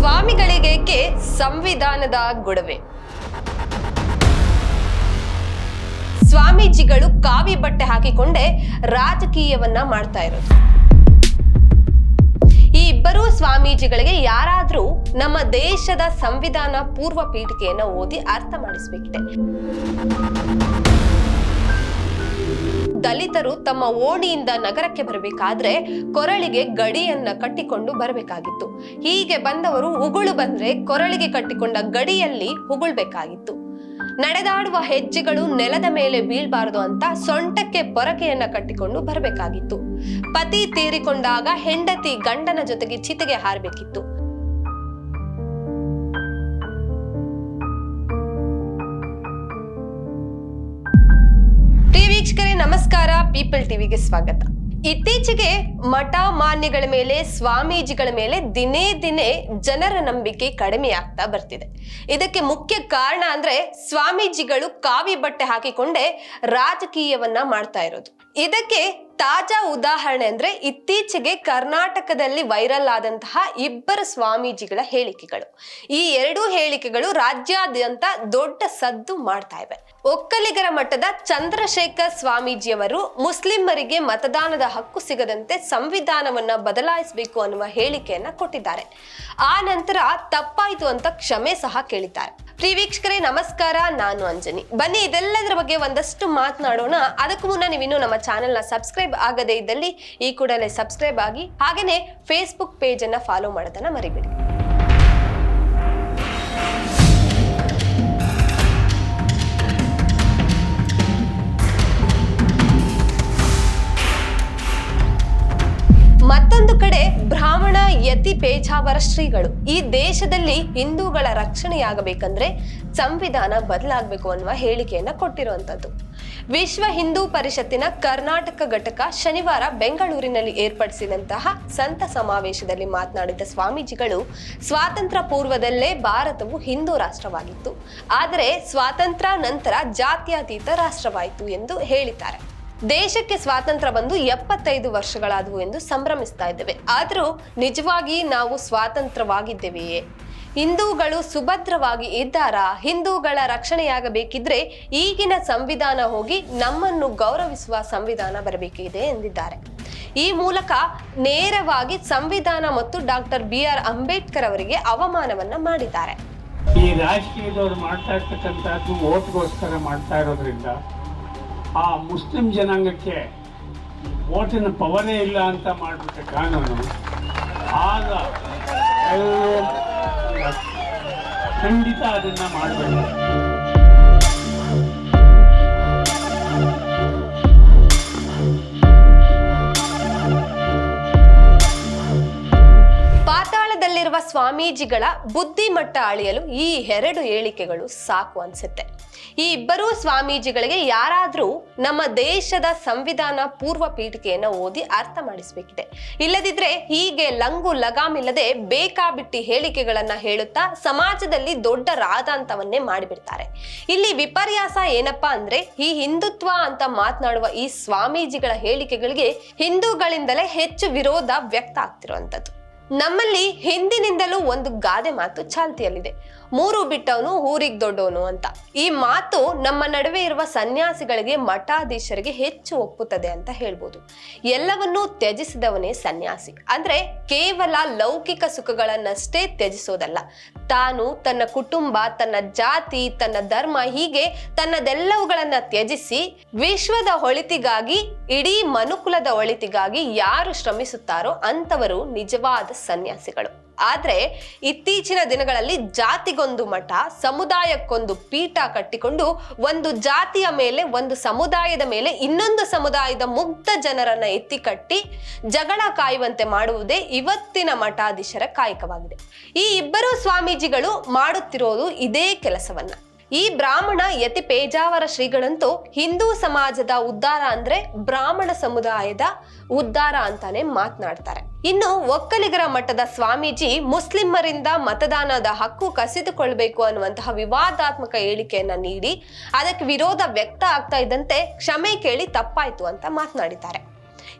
ಸ್ವಾಮಿಗಳಿಗೇಕೆ ಸಂವಿಧಾನದ ಗೊಡವೆ? ಸ್ವಾಮೀಜಿಗಳು ಕಾವಿ ಬಟ್ಟೆ ಹಾಕಿಕೊಂಡೇ ರಾಜಕೀಯವನ್ನ ಮಾಡ್ತಾ ಇರೋದು. ಈ ಇಬ್ಬರೂ ಸ್ವಾಮೀಜಿಗಳಿಗೆ ಯಾರಾದ್ರೂ ನಮ್ಮ ದೇಶದ ಸಂವಿಧಾನ ಪೂರ್ವ ಪೀಠಿಕೆಯನ್ನ ಓದಿ ಅರ್ಥ ಮಾಡಿಸ್ಬೇಕಿದೆ. ದಲಿತರು ತಮ್ಮ ಓಣಿಯಿಂದ ನಗರಕ್ಕೆ ಬರಬೇಕಾದ್ರೆ ಕೊರಳಿಗೆ ಗಡಿಯನ್ನ ಕಟ್ಟಿಕೊಂಡು ಬರಬೇಕಾಗಿತ್ತು. ಹೀಗೆ ಬಂದವರು ಉಗುಳು ಬಂದ್ರೆ ಕೊರಳಿಗೆ ಕಟ್ಟಿಕೊಂಡ ಗಡಿಯಲ್ಲಿ ಉಗುಳ್ಬೇಕಾಗಿತ್ತು. ನಡೆದಾಡುವ ಹೆಜ್ಜೆಗಳು ನೆಲದ ಮೇಲೆ ಬೀಳ್ಬಾರದು ಅಂತ ಸೊಂಟಕ್ಕೆ ಪೊರಕೆಯನ್ನ ಕಟ್ಟಿಕೊಂಡು ಬರಬೇಕಾಗಿತ್ತು. ಪತಿ ತೀರಿಕೊಂಡಾಗ ಹೆಂಡತಿ ಗಂಡನ ಜೊತೆಗೆ ಚಿತೆಗೆ ಹಾರಬೇಕಿತ್ತು. ಪೀಪಲ್ ಟಿವಿಗೆ ಸ್ವಾಗತ. ಇತ್ತೀಚೆಗೆ ಮಠ ಮಾನ್ಯಗಳ ಮೇಲೆ, ಸ್ವಾಮೀಜಿಗಳ ಮೇಲೆ ದಿನೇ ದಿನೇ ಜನರ ನಂಬಿಕೆ ಕಡಿಮೆ ಆಗ್ತಾ ಬರ್ತಿದೆ. ಇದಕ್ಕೆ ಮುಖ್ಯ ಕಾರಣ ಅಂದ್ರೆ ಸ್ವಾಮೀಜಿಗಳು ಕಾವಿ ಬಟ್ಟೆ ಹಾಕಿಕೊಂಡೇ ರಾಜಕೀಯವನ್ನ ಮಾಡ್ತಾ ಇರೋದು. ಇದಕ್ಕೆ ತಾಜಾ ಉದಾಹರಣೆ ಅಂದ್ರೆ ಇತ್ತೀಚೆಗೆ ಕರ್ನಾಟಕದಲ್ಲಿ ವೈರಲ್ ಆದಂತಹ ಇಬ್ಬರು ಸ್ವಾಮೀಜಿಗಳ ಹೇಳಿಕೆಗಳು. ಈ ಎರಡೂ ಹೇಳಿಕೆಗಳು ರಾಜ್ಯಾದ್ಯಂತ ದೊಡ್ಡ ಸದ್ದು ಮಾಡ್ತಾ ಇವೆ. ಒಕ್ಕಲಿಗರ ಮಠದ ಚಂದ್ರಶೇಖರ್ ಸ್ವಾಮೀಜಿಯವರು ಮುಸ್ಲಿಮರಿಗೆ ಮತದಾನದ ಹಕ್ಕು ಸಿಗದಂತೆ ಸಂವಿಧಾನವನ್ನ ಬದಲಾಯಿಸಬೇಕು ಅನ್ನುವ ಹೇಳಿಕೆಯನ್ನ ಕೊಟ್ಟಿದ್ದಾರೆ. ಆ ನಂತರ ತಪ್ಪಾಯಿತು ಅಂತ ಕ್ಷಮೆ ಸಹ ಕೇಳಿದ್ದಾರೆ. ಪ್ರಿಯ ವೀಕ್ಷಕರೇ, ನಮಸ್ಕಾರ. ನಾನು ಅಂಜನಿ. ಬನ್ನಿ, ಇದೆಲ್ಲದರ ಬಗ್ಗೆ ಒಂದಷ್ಟು ಮಾತನಾಡೋಣ. ಅದಕ್ಕೂ ಮುನ್ನ ನೀವಿನ್ನು ನಮ್ಮ ಚಾನೆಲ್ನ ಸಬ್ಸ್ಕ್ರೈಬ್ ಆಗದೇ ಇದ್ದಲ್ಲಿ ಈ ಕೂಡಲೇ ಸಬ್ಸ್ಕ್ರೈಬ್ ಆಗಿ ಹಾಗೆಯೇ ಫೇಸ್ಬುಕ್ ಪೇಜನ್ನು ಫಾಲೋ ಮಾಡೋದನ್ನ ಮರಿಬೇಡಿ. ಯತಿ ಪೇಜಾವರ ಶ್ರೀಗಳು ಈ ದೇಶದಲ್ಲಿ ಹಿಂದೂಗಳ ರಕ್ಷಣೆಯಾಗಬೇಕಂದ್ರೆ ಸಂವಿಧಾನ ಬದಲಾಗಬೇಕು ಅನ್ನುವ ಹೇಳಿಕೆಯನ್ನ ಕೊಟ್ಟಿರುವಂತದ್ದು. ವಿಶ್ವ ಹಿಂದೂ ಪರಿಷತ್ತಿನ ಕರ್ನಾಟಕ ಘಟಕ ಶನಿವಾರ ಬೆಂಗಳೂರಿನಲ್ಲಿ ಏರ್ಪಡಿಸಿದಂತಹ ಸಂತ ಸಮಾವೇಶದಲ್ಲಿ ಮಾತನಾಡಿದ ಸ್ವಾಮೀಜಿಗಳು, ಸ್ವಾತಂತ್ರ್ಯ ಪೂರ್ವದಲ್ಲೇ ಭಾರತವು ಹಿಂದೂ ರಾಷ್ಟ್ರವಾಗಿತ್ತು. ಆದರೆ ಸ್ವಾತಂತ್ರ್ಯ ನಂತರ ಜಾತ್ಯತೀತ ರಾಷ್ಟ್ರವಾಯಿತು ಎಂದು ಹೇಳಿದ್ದಾರೆ. ದೇಶಕ್ಕೆ ಸ್ವಾತಂತ್ರ್ಯ ಬಂದು ಎಪ್ಪತ್ತೈದು ವರ್ಷಗಳಾದವು ಎಂದು ಸಂಭ್ರಮಿಸ್ತಾ ಇದ್ದೇವೆ. ಆದರೂ ನಿಜವಾಗಿ ನಾವು ಸ್ವಾತಂತ್ರ್ಯವಾಗಿದ್ದೇವೆಯೇ? ಹಿಂದೂಗಳು ಸುಭದ್ರವಾಗಿ ಇದ್ದಾರಾ? ಹಿಂದೂಗಳ ರಕ್ಷಣೆಯಾಗಬೇಕಿದ್ರೆ ಈಗಿನ ಸಂವಿಧಾನ ಹೋಗಿ ನಮ್ಮನ್ನು ಗೌರವಿಸುವ ಸಂವಿಧಾನ ಬರಬೇಕಿದೆ ಎಂದಿದ್ದಾರೆ. ಈ ಮೂಲಕ ನೇರವಾಗಿ ಸಂವಿಧಾನ ಮತ್ತು ಡಾಕ್ಟರ್ ಬಿ ಆರ್ ಅಂಬೇಡ್ಕರ್ ಅವರಿಗೆ ಅವಮಾನವನ್ನ ಮಾಡಿದ್ದಾರೆ. ಈ ರಾಜಕೀಯದವರು ಮಾಡ್ತಾ ಇರ್ತಕ್ಕಂಥದ್ದು ಓಟ್ಗೋಸ್ಕರ ಮಾಡ್ತಾ ಇರೋದ್ರಿಂದ ಆ ಮುಸ್ಲಿಂ ಜನಾಂಗಕ್ಕೆ ಓಟಿನ ಪವರೇ ಇಲ್ಲ ಅಂತ ಮಾಡಿಬಿಟ್ಟ ಕಾನೂನು ಆಗ ಖಂಡಿತ ಅದನ್ನು ಮಾಡಬೇಕು. ಪಾತಾಳದಲ್ಲಿರುವ ಸ್ವಾಮೀಜಿಗಳ ಬುದ್ಧಿಮಟ್ಟ ಅಳಿಯಲು ಈ ಎರಡು ಹೇಳಿಕೆಗಳು ಸಾಕು ಅನ್ಸುತ್ತೆ. ಈ ಇಬ್ಬರೂ ಸ್ವಾಮೀಜಿಗಳಿಗೆ ಯಾರಾದ್ರೂ ನಮ್ಮ ದೇಶದ ಸಂವಿಧಾನ ಪೂರ್ವ ಪೀಠಿಕೆಯನ್ನ ಓದಿ ಅರ್ಥ ಮಾಡಿಸ್ಬೇಕಿದೆ. ಇಲ್ಲದಿದ್ರೆ ಹೀಗೆ ಲಂಗು ಲಗಾಮಿಲ್ಲದೆ ಬೇಕಾಬಿಟ್ಟಿ ಹೇಳಿಕೆಗಳನ್ನ ಹೇಳುತ್ತಾ ಸಮಾಜದಲ್ಲಿ ದೊಡ್ಡ ರಾದಾಂತವನ್ನೇ ಮಾಡಿಬಿಡ್ತಾರೆ. ಇಲ್ಲಿ ವಿಪರ್ಯಾಸ ಏನಪ್ಪಾ ಅಂದ್ರೆ ಈ ಹಿಂದುತ್ವ ಅಂತ ಮಾತನಾಡುವ ಈ ಸ್ವಾಮೀಜಿಗಳ ಹೇಳಿಕೆಗಳಿಗೆ ಹಿಂದೂಗಳಿಂದಲೇ ಹೆಚ್ಚು ವಿರೋಧ ವ್ಯಕ್ತ ಆಗ್ತಿರುವಂತದ್ದು ನಮ್ಮಲ್ಲಿ ಹಿಂದಿನಿಂದಲೂ ಒಂದು ಗಾದೆ ಮಾತು ಚಾಲ್ತಿಯಲ್ಲಿದೆ. ಮೂರು ಬಿಟ್ಟವನು, ಊರಿಗೆ ದೊಡ್ಡವನು ಅಂತ. ಈ ಮಾತು ನಮ್ಮ ನಡುವೆ ಇರುವ ಸನ್ಯಾಸಿಗಳಿಗೆ, ಮಠಾಧೀಶರಿಗೆ ಹೆಚ್ಚು ಒಪ್ಪುತ್ತದೆ ಅಂತ ಹೇಳ್ಬೋದು. ಎಲ್ಲವನ್ನೂ ತ್ಯಜಿಸಿದವನೇ ಸನ್ಯಾಸಿ. ಅಂದ್ರೆ ಕೇವಲ ಲೌಕಿಕ ಸುಖಗಳನ್ನಷ್ಟೇ ತ್ಯಜಿಸೋದಲ್ಲ. ತಾನು ತನ್ನ ಕುಟುಂಬ, ತನ್ನ ಜಾತಿ, ತನ್ನ ಧರ್ಮ ಹೀಗೆ ತನ್ನದೆಲ್ಲವುಗಳನ್ನ ತ್ಯಜಿಸಿ ವಿಶ್ವದ ಒಳಿತಿಗಾಗಿ, ಇಡೀ ಮನುಕುಲದ ಒಳಿತಿಗಾಗಿ ಯಾರು ಶ್ರಮಿಸುತ್ತಾರೋ ಅಂತವರು ನಿಜವಾದ ಸನ್ಯಾಸಿಗಳು. ಆದ್ರೆ ಇತ್ತೀಚಿನ ದಿನಗಳಲ್ಲಿ ಜಾತಿಗೊಂದು ಮಠ, ಸಮುದಾಯಕ್ಕೊಂದು ಪೀಠ ಕಟ್ಟಿಕೊಂಡು ಒಂದು ಜಾತಿಯ ಮೇಲೆ, ಒಂದು ಸಮುದಾಯದ ಮೇಲೆ ಇನ್ನೊಂದು ಸಮುದಾಯದ ಮುಗ್ಧ ಜನರನ್ನು ಎತ್ತಿ ಕಟ್ಟಿ ಜಗಳ ಕಾಯುವಂತೆ ಮಾಡುವುದೇ ಇವತ್ತಿನ ಮಠಾಧೀಶರ ಕಾಯಕವಾಗಿದೆ. ಈ ಇಬ್ಬರು ಸ್ವಾಮೀಜಿಗಳು ಮಾಡುತ್ತಿರೋದು ಇದೇ ಕೆಲಸವನ್ನ. ಈ ಬ್ರಾಹ್ಮಣ ಯತಿ ಪೇಜಾವರ ಶ್ರೀಗಳಂತೂ ಹಿಂದೂ ಸಮಾಜದ ಉದ್ಧಾರ ಅಂದ್ರೆ ಬ್ರಾಹ್ಮಣ ಸಮುದಾಯದ ಉದ್ಧಾರ ಅಂತಾನೆ ಮಾತನಾಡ್ತಾರೆ. ಇನ್ನು ಒಕ್ಕಲಿಗರ ಮಠದ ಸ್ವಾಮೀಜಿ ಮುಸ್ಲಿಮರಿಂದ ಮತದಾನದ ಹಕ್ಕು ಕಸಿದುಕೊಳ್ಬೇಕು ಅನ್ನುವಂತಹ ವಿವಾದಾತ್ಮಕ ಹೇಳಿಕೆಯನ್ನ ನೀಡಿ ಅದಕ್ಕೆ ವಿರೋಧ ವ್ಯಕ್ತ ಆಗ್ತಾ ಇದ್ದಂತೆ ಕ್ಷಮೆ ಕೇಳಿ ತಪ್ಪಾಯ್ತು ಅಂತ ಮಾತನಾಡಿದ್ದಾರೆ.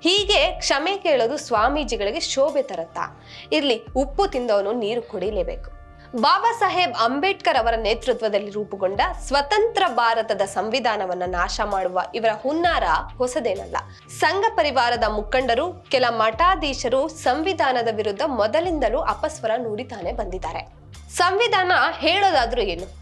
ಹೀಗೆ ಕ್ಷಮೆ ಕೇಳೋದು ಸ್ವಾಮೀಜಿಗಳಿಗೆ ಶೋಭೆ ತರತ್ತಾ? ಇರ್ಲಿ, ಉಪ್ಪು ತಿಂದವನು ನೀರು ಕುಡಿಲೇಬೇಕು. ಬಾಬಾ ಸಾಹೇಬ್ ಅಂಬೇಡ್ಕರ್ ಅವರ ನೇತೃತ್ವದಲ್ಲಿ ರೂಪುಗೊಂಡ ಸ್ವತಂತ್ರ ಭಾರತದ ಸಂವಿಧಾನವನ್ನ ನಾಶ ಮಾಡುವ ಇವರ ಹುನ್ನಾರ ಹೊಸದೇನಲ್ಲ. ಸಂಘ ಪರಿವಾರದ ಮುಖಂಡರು, ಕೆಲ ಮಠಾಧೀಶರು ಸಂವಿಧಾನದ ವಿರುದ್ಧ ಮೊದಲಿಂದಲೂ ಅಪಸ್ವರ ನುಡಿತಾನೆ ಬಂದಿದ್ದಾರೆ. ಸಂವಿಧಾನ ಹೇಳೋದಾದ್ರೂ ಏನು?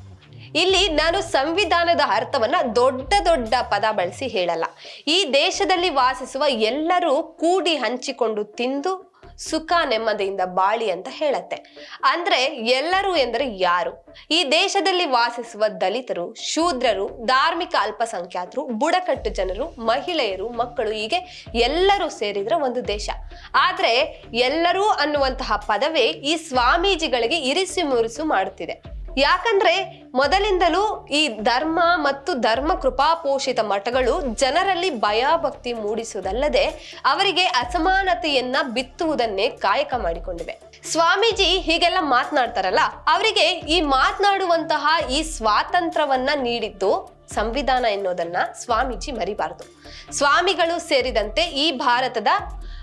ಇಲ್ಲಿ ನಾನು ಸಂವಿಧಾನದ ಅರ್ಥವನ್ನ ದೊಡ್ಡ ದೊಡ್ಡ ಪದ ಬಳಸಿ ಹೇಳಲ್ಲ. ಈ ದೇಶದಲ್ಲಿ ವಾಸಿಸುವ ಎಲ್ಲರೂ ಕೂಡಿ ಹಂಚಿಕೊಂಡು ತಿಂದು ಸುಖ ನೆಮ್ಮದಿಯಿಂದ ಬಾಳಿ ಅಂತ ಹೇಳತ್ತೆ. ಅಂದ್ರೆ ಎಲ್ಲರೂ ಎಂದರೆ ಯಾರು? ಈ ದೇಶದಲ್ಲಿ ವಾಸಿಸುವ ದಲಿತರು, ಶೂದ್ರರು, ಧಾರ್ಮಿಕ ಅಲ್ಪಸಂಖ್ಯಾತರು, ಬುಡಕಟ್ಟು ಜನರು, ಮಹಿಳೆಯರು, ಮಕ್ಕಳು, ಹೀಗೆ ಎಲ್ಲರೂ ಸೇರಿದ್ರೆ ಒಂದು ದೇಶ. ಆದ್ರೆ ಎಲ್ಲರೂ ಅನ್ನುವಂತಹ ಪದವೇ ಈ ಸ್ವಾಮೀಜಿಗಳಿಗೆ ಇರಿಸಿ ಮುರಿಸು ಮಾಡುತ್ತಿದೆ ಯಾಕಂದ್ರೆ ಮೊದಲಿಂದಲೂ ಈ ಧರ್ಮ ಮತ್ತು ಧರ್ಮ ಕೃಪಾಪೋಷಿತ ಮಠಗಳು ಜನರಲ್ಲಿ ಭಯಭಕ್ತಿ ಮೂಡಿಸುವುದಲ್ಲದೆ ಅವರಿಗೆ ಅಸಮಾನತೆಯನ್ನ ಬಿತ್ತುವುದನ್ನೇ ಕಾಯಕ ಮಾಡಿಕೊಂಡಿವೆ. ಸ್ವಾಮೀಜಿ ಹೀಗೆಲ್ಲ ಮಾತನಾಡ್ತಾರಲ್ಲ, ಅವರಿಗೆ ಈ ಮಾತನಾಡುವಂತಹ ಈ ಸ್ವಾತಂತ್ರ್ಯವನ್ನ ನೀಡಿದ್ದು ಸಂವಿಧಾನ ಎನ್ನುವುದನ್ನ ಸ್ವಾಮೀಜಿ ಮರಿಬಾರದು. ಸ್ವಾಮಿಗಳು ಸೇರಿದಂತೆ ಈ ಭಾರತದ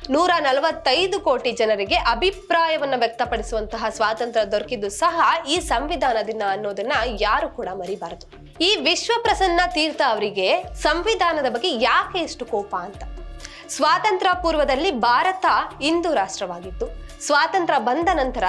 ನೂರ ನಲವತ್ತೈದು ಕೋಟಿ ಜನರಿಗೆ ಅಭಿಪ್ರಾಯವನ್ನು ವ್ಯಕ್ತಪಡಿಸುವಂತಹ ಸ್ವಾತಂತ್ರ್ಯ ದೊರಕಿದ್ದು ಸಹ ಈ ಸಂವಿಧಾನದಿಂದ ಅನ್ನೋದನ್ನ ಯಾರು ಕೂಡ ಮರಿಬಾರದು. ಈ ವಿಶ್ವ ಪ್ರಸನ್ನ ತೀರ್ಥ ಅವರಿಗೆ ಸಂವಿಧಾನದ ಬಗ್ಗೆ ಯಾಕೆ ಇಷ್ಟು ಕೋಪ ಅಂತ? ಸ್ವಾತಂತ್ರ್ಯ ಪೂರ್ವದಲ್ಲಿ ಭಾರತ ಹಿಂದೂ ರಾಷ್ಟ್ರವಾಗಿತ್ತು. ಸ್ವಾತಂತ್ರ್ಯ ಬಂದ ನಂತರ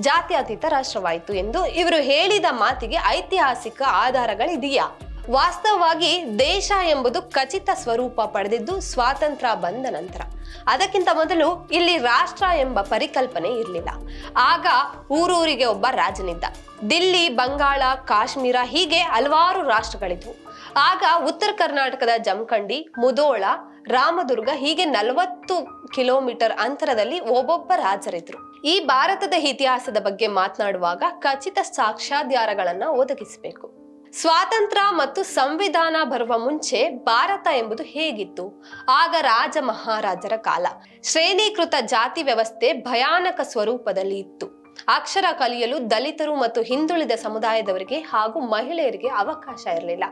ಜಾತ್ಯತೀತ ರಾಷ್ಟ್ರವಾಯಿತು ಎಂದು ಇವರು ಹೇಳಿದ ಮಾತಿಗೆ ಐತಿಹಾಸಿಕ ಆಧಾರಗಳಿದೆಯಾ? ವಾಸ್ತವವಾಗಿ ದೇಶ ಎಂಬುದು ಖಚಿತ ಸ್ವರೂಪ ಪಡೆದಿದ್ದು ಸ್ವಾತಂತ್ರ್ಯ ಬಂದ ನಂತರ. ಅದಕ್ಕಿಂತ ಮೊದಲು ಇಲ್ಲಿ ರಾಷ್ಟ್ರ ಎಂಬ ಪರಿಕಲ್ಪನೆ ಇರಲಿಲ್ಲ. ಆಗ ಊರೂರಿಗೆ ಒಬ್ಬ ರಾಜನಿದ್ದ. ದಿಲ್ಲಿ, ಬಂಗಾಳ, ಕಾಶ್ಮೀರ ಹೀಗೆ ಹಲವಾರು ರಾಷ್ಟ್ರಗಳಿದ್ವು. ಆಗ ಉತ್ತರ ಕರ್ನಾಟಕದ ಜಮಖಂಡಿ ಮುದೋಳ ರಾಮದುರ್ಗ ಹೀಗೆ ನಲವತ್ತು ಕಿಲೋಮೀಟರ್ ಅಂತರದಲ್ಲಿ ಒಬ್ಬೊಬ್ಬ ರಾಜರಿದ್ರು. ಈ ಭಾರತದ ಇತಿಹಾಸದ ಬಗ್ಗೆ ಮಾತನಾಡುವಾಗ ಖಚಿತ ಸಾಕ್ಷ್ಯಾಧಾರಗಳನ್ನ ಒದಗಿಸಬೇಕು. ಸ್ವಾತಂತ್ರ್ಯ ಮತ್ತು ಸಂವಿಧಾನ ಬರುವ ಮುಂಚೆ ಭಾರತ ಎಂಬುದು ಹೇಗಿತ್ತು? ಆಗ ರಾಜ ಮಹಾರಾಜರ ಕಾಲ. ಶ್ರೇಣೀಕೃತ ಜಾತಿ ವ್ಯವಸ್ಥೆ ಭಯಾನಕ ಸ್ವರೂಪದಲ್ಲಿ ಇತ್ತು. ಅಕ್ಷರ ಕಲಿಯಲು ದಲಿತರು ಮತ್ತು ಹಿಂದುಳಿದ ಸಮುದಾಯದವರಿಗೆ ಹಾಗೂ ಮಹಿಳೆಯರಿಗೆ ಅವಕಾಶ ಇರಲಿಲ್ಲ.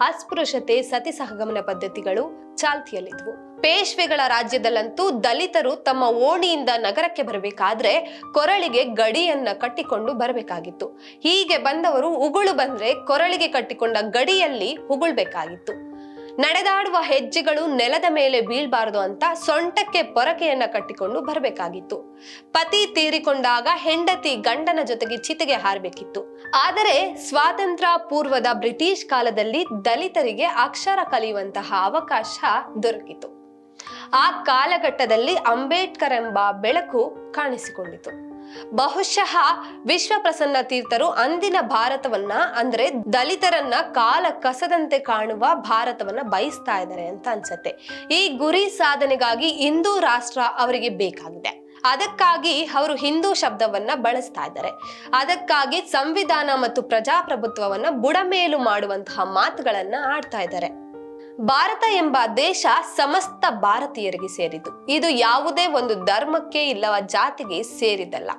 ಅಸ್ಪೃಶ್ಯತೆ, ಸತಿ ಸಹಗಮನ ಪದ್ಧತಿಗಳು ಚಾಲ್ತಿಯಲ್ಲಿದ್ವು. ಪೇಶ್ವೆಗಳ ರಾಜ್ಯದಲ್ಲಂತೂ ದಲಿತರು ತಮ್ಮ ಓಣಿಯಿಂದ ನಗರಕ್ಕೆ ಬರಬೇಕಾದ್ರೆ ಕೊರಳಿಗೆ ಗಡಿಯನ್ನ ಕಟ್ಟಿಕೊಂಡು ಬರಬೇಕಾಗಿತ್ತು. ಹೀಗೆ ಬಂದವರು ಉಗುಳು ಬಂದ್ರೆ ಕೊರಳಿಗೆ ಕಟ್ಟಿಕೊಂಡ ಗಡಿಯಲ್ಲಿ ಉಗುಳ್ಬೇಕಾಗಿತ್ತು. ನಡೆದಾಡುವ ಹೆಜ್ಜೆಗಳು ನೆಲದ ಮೇಲೆ ಬೀಳ್ಬಾರದು ಅಂತ ಸೊಂಟಕ್ಕೆ ಪೊರಕೆಯನ್ನ ಕಟ್ಟಿಕೊಂಡು ಬರಬೇಕಾಗಿತ್ತು. ಪತಿ ತೀರಿಕೊಂಡಾಗ ಹೆಂಡತಿ ಗಂಡನ ಜೊತೆಗೆ ಚಿತೆಗೆ ಹಾರಬೇಕಿತ್ತು. ಆದರೆ ಸ್ವಾತಂತ್ರ್ಯ ಪೂರ್ವದ ಬ್ರಿಟಿಷ್ ಕಾಲದಲ್ಲಿ ದಲಿತರಿಗೆ ಅಕ್ಷರ ಕಲಿಯುವಂತಹ ಅವಕಾಶ ದೊರಕಿತು. ಆ ಕಾಲಘಟ್ಟದಲ್ಲಿ ಅಂಬೇಡ್ಕರ್ ಎಂಬ ಬೆಳಕು ಕಾಣಿಸಿಕೊಂಡಿತು. ಬಹುಶಃ ವಿಶ್ವ ಪ್ರಸನ್ನ ತೀರ್ಥರು ಅಂದಿನ ಭಾರತವನ್ನ, ಅಂದ್ರೆ ದಲಿತರನ್ನ ಕಾಲ ಕಸದಂತೆ ಕಾಣುವ ಭಾರತವನ್ನ ಬಯಸ್ತಾ ಇದ್ದಾರೆ ಅಂತ ಅನ್ಸತ್ತೆ. ಈ ಗುರಿ ಸಾಧನೆಗಾಗಿ ಹಿಂದೂ ರಾಷ್ಟ್ರ ಅವರಿಗೆ ಬೇಕಾಗಿದೆ. ಅದಕ್ಕಾಗಿ ಅವರು ಹಿಂದೂ ಶಬ್ದವನ್ನ ಬಳಸ್ತಾ ಇದ್ದಾರೆ. ಅದಕ್ಕಾಗಿ ಸಂವಿಧಾನ ಮತ್ತು ಪ್ರಜಾಪ್ರಭುತ್ವವನ್ನ ಬುಡಮೇಲು ಮಾಡುವಂತಹ ಮಾತುಗಳನ್ನ ಆಡ್ತಾ ಇದ್ದಾರೆ. ಭಾರತ ಎಂಬ ದೇಶ ಸಮಸ್ತ ಭಾರತೀಯರಿಗೆ ಸೇರಿದ್ದು. ಇದು ಯಾವುದೇ ಒಂದು ಧರ್ಮಕ್ಕೆ ಇಲ್ಲವ ಜಾತಿಗೆ ಸೇರಿದಲ್ಲ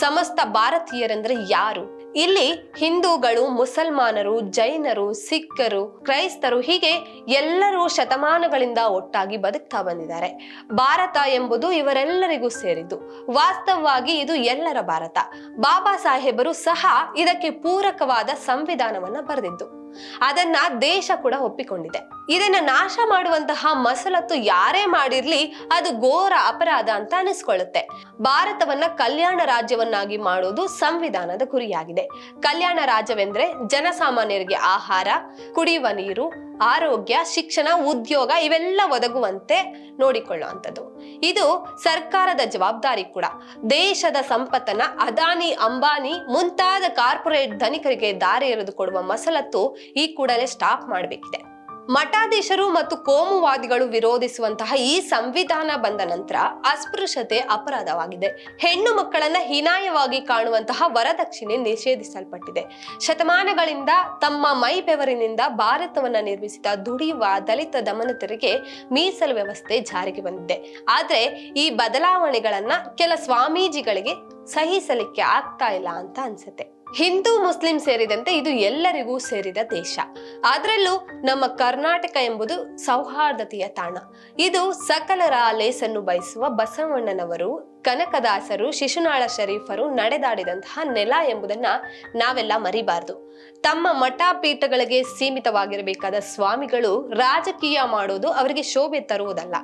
ಸಮಸ್ತ ಭಾರತೀಯರೆಂದ್ರೆ ಯಾರು? ಇಲ್ಲಿ ಹಿಂದೂಗಳು, ಮುಸಲ್ಮಾನರು, ಜೈನರು, ಸಿಖ್ಖರು, ಕ್ರೈಸ್ತರು ಹೀಗೆ ಎಲ್ಲರೂ ಶತಮಾನಗಳಿಂದ ಒಟ್ಟಾಗಿ ಬದುಕ್ತಾ ಬಂದಿದ್ದಾರೆ. ಭಾರತ ಎಂಬುದು ಇವರೆಲ್ಲರಿಗೂ ಸೇರಿದ್ದು. ವಾಸ್ತವವಾಗಿ ಇದು ಎಲ್ಲರ ಭಾರತ. ಬಾಬಾ ಸಾಹೇಬರು ಸಹ ಇದಕ್ಕೆ ಪೂರಕವಾದ ಸಂವಿಧಾನವನ್ನ ಬರೆದಿದ್ದು. ಅದನ್ನ ದೇಶ ಕೂಡ ಒಪ್ಪಿಕೊಂಡಿದೆ. ಇದನ್ನ ನಾಶ ಮಾಡುವಂತಹ ಮಸಲತ್ತು ಯಾರೇ ಮಾಡಿರ್ಲಿ ಅದು ಘೋರ ಅಪರಾಧ ಅಂತ ಅನಿಸ್ಕೊಳ್ಳುತ್ತೆ. ಭಾರತವನ್ನ ಕಲ್ಯಾಣ ರಾಜ್ಯವನ್ನಾಗಿ ಮಾಡುವುದು ಸಂವಿಧಾನದ ಗುರಿಯಾಗಿದೆ. ಕಲ್ಯಾಣ ರಾಜ್ಯವೆಂದ್ರೆ ಜನಸಾಮಾನ್ಯರಿಗೆ ಆಹಾರ, ಕುಡಿಯುವ ನೀರು, ಆರೋಗ್ಯ, ಶಿಕ್ಷಣ, ಉದ್ಯೋಗ ಇವೆಲ್ಲ ಒದಗುವಂತೆ ನೋಡಿಕೊಳ್ಳುವಂಥದ್ದು. ಇದು ಸರ್ಕಾರದ ಜವಾಬ್ದಾರಿ ಕೂಡ. ದೇಶದ ಸಂಪತ್ತನ್ನ ಅದಾನಿ, ಅಂಬಾನಿ ಮುಂತಾದ ಕಾರ್ಪೊರೇಟ್ ಧನಿಕರಿಗೆ ದಾರಿ ಎರೆದು ಕೊಡುವ ಮಸಲತ್ತು ಈ ಕೂಡಲೇ ಸ್ಟಾಪ್ ಮಾಡಬೇಕಿದೆ. ಮಠಾಧೀಶರು ಮತ್ತು ಕೋಮುವಾದಿಗಳು ವಿರೋಧಿಸುವಂತಹ ಈ ಸಂವಿಧಾನ ಬಂದ ನಂತರ ಅಸ್ಪೃಶ್ಯತೆ ಅಪರಾಧವಾಗಿದೆ. ಹೆಣ್ಣು ಮಕ್ಕಳನ್ನ ಹೀನಾಯವಾಗಿ ಕಾಣುವಂತಹ ವರದಕ್ಷಿಣೆ ನಿಷೇಧಿಸಲ್ಪಟ್ಟಿದೆ. ಶತಮಾನಗಳಿಂದ ತಮ್ಮ ಮೈ ಬೆವರಿನಿಂದ ಭಾರತವನ್ನ ನಿರ್ಮಿಸಿದ ದುಡಿಯುವ ದಲಿತ ದಮನತರಿಗೆ ಮೀಸಲು ವ್ಯವಸ್ಥೆ ಜಾರಿಗೆ ಬಂದಿದೆ. ಆದ್ರೆ ಈ ಬದಲಾವಣೆಗಳನ್ನ ಕೆಲ ಸ್ವಾಮೀಜಿಗಳಿಗೆ ಸಹಿಸಲಿಕ್ಕೆ ಆಗ್ತಾ ಇಲ್ಲ ಅಂತ ಅನ್ಸುತ್ತೆ. ಹಿಂದೂ ಮುಸ್ಲಿಂ ಸೇರಿದಂತೆ ಇದು ಎಲ್ಲರಿಗೂ ಸೇರಿದ ದೇಶ. ಅದರಲ್ಲೂ ನಮ್ಮ ಕರ್ನಾಟಕ ಎಂಬುದು ಸೌಹಾರ್ದತೆಯ ತಾಣ. ಇದು ಸಕಲರ ಲೇಸನ್ನು ಬಯಸುವ ಬಸವಣ್ಣನವರು, ಕನಕದಾಸರು, ಶಿಶುನಾಳ ಶರೀಫರು ನಡೆದಾಡಿದಂತಹ ನೆಲ ಎಂಬುದನ್ನ ನಾವೆಲ್ಲ ಮರಿಬಾರದು. ತಮ್ಮ ಮಠಪೀಠಗಳಿಗೆ ಸೀಮಿತವಾಗಿರಬೇಕಾದ ಸ್ವಾಮಿಗಳು ರಾಜಕೀಯ ಮಾಡೋದು ಅವರಿಗೆ ಶೋಭೆ ತರುವುದಲ್ಲ.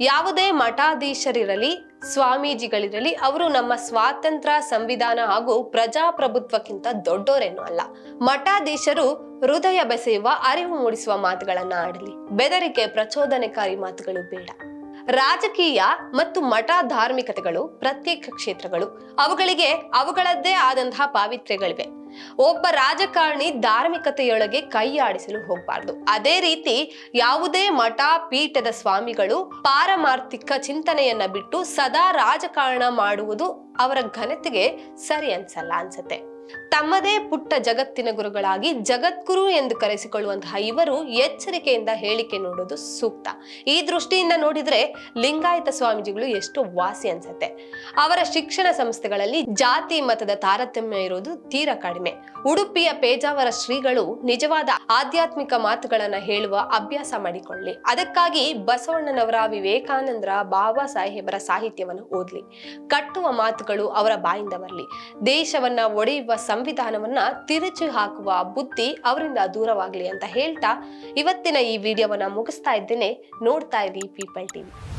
ಯಾವುದೇ ಮಠಾಧೀಶರಿರಲಿ, ಸ್ವಾಮೀಜಿಗಳಿರಲಿ, ಅವರು ನಮ್ಮ ಸ್ವಾತಂತ್ರ್ಯ ಸಂವಿಧಾನ ಹಾಗೂ ಪ್ರಜಾಪ್ರಭುತ್ವಕ್ಕಿಂತ ದೊಡ್ಡೋರೇನು ಅಲ್ಲ. ಮಠಾಧೀಶರು ಹೃದಯ ಬೆಸೆಯುವ, ಅರಿವು ಮೂಡಿಸುವ ಮಾತುಗಳನ್ನ ಆಡಲಿ. ಬೆದರಿಕೆ ಪ್ರಚೋದನೆಕಾರಿ ಮಾತುಗಳು ಬೇಡ. ರಾಜಕೀಯ ಮತ್ತು ಮಠ ಧಾರ್ಮಿಕತೆಗಳು ಪ್ರತ್ಯೇಕ ಕ್ಷೇತ್ರಗಳು. ಅವುಗಳಿಗೆ ಅವುಗಳದ್ದೇ ಆದಂತಹ ಪಾವಿತ್ರ್ಯಗಳಿವೆ. ಒಬ್ಬ ರಾಜಕಾರಣಿ ಧಾರ್ಮಿಕತೆಯೊಳಗೆ ಕೈಯಾಡಿಸಲು ಹೋಗಬಾರ್ದು. ಅದೇ ರೀತಿ ಯಾವುದೇ ಮಠ, ಪೀಠದ ಸ್ವಾಮಿಗಳು ಪಾರಮಾರ್ಥಿಕ ಚಿಂತನೆಯನ್ನ ಬಿಟ್ಟು ಸದಾ ರಾಜಕಾರಣ ಮಾಡುವುದು ಅವರ ಘನತೆಗೆ ಸರಿ ಅನ್ಸಲ್ಲ ಅನ್ಸತ್ತೆ. ತಮ್ಮದೇ ಪುಟ್ಟ ಜಗತ್ತಿನ ಗುರುಗಳಾಗಿ ಜಗದ್ಗುರು ಎಂದು ಕರೆಸಿಕೊಳ್ಳುವಂತಹ ಇವರು ಎಚ್ಚರಿಕೆಯಿಂದ ಹೇಳಿಕೆ ನೋಡೋದು ಸೂಕ್ತ. ಈ ದೃಷ್ಟಿಯಿಂದ ನೋಡಿದ್ರೆ ಲಿಂಗಾಯತ ಸ್ವಾಮೀಜಿಗಳು ಎಷ್ಟು ವಾಸಿ ಅನ್ಸತ್ತೆ. ಅವರ ಶಿಕ್ಷಣ ಸಂಸ್ಥೆಗಳಲ್ಲಿ ಜಾತಿ ಮತದ ತಾರತಮ್ಯ ಇರೋದು ತೀರಾ ಕಡಿಮೆ. ಉಡುಪಿಯ ಪೇಜಾವರ ಶ್ರೀಗಳು ನಿಜವಾದ ಆಧ್ಯಾತ್ಮಿಕ ಮಾತುಗಳನ್ನ ಹೇಳುವ ಅಭ್ಯಾಸ ಮಾಡಿಕೊಳ್ಳಿ. ಅದಕ್ಕಾಗಿ ಬಸವಣ್ಣನವರ ವಿವೇಕಾನಂದರ ಬಾಬಾ ಸಾಹೇಬರ ಸಾಹಿತ್ಯವನ್ನು ಓದ್ಲಿ. ಕಟ್ಟುವ ಮಾತುಗಳು ಅವರ ಬಾಯಿಂದ ಬರಲಿ. ದೇಶವನ್ನ ಒಡೆಯುವ ಸಂವಿಧಾನವನ್ನ ತಿರುಚಿ ಹಾಕುವ ಬುದ್ಧಿ ಅವರಿಂದ ದೂರವಾಗಲಿ ಅಂತ ಹೇಳ್ತಾ ಇವತ್ತಿನ ಈ ವಿಡಿಯೋವನ್ನ ಮುಗಿಸ್ತಾ ಇದ್ದೇನೆ. ನೋಡ್ತಾ ಇರಿ ಪೀಪಲ್ ಟಿವಿ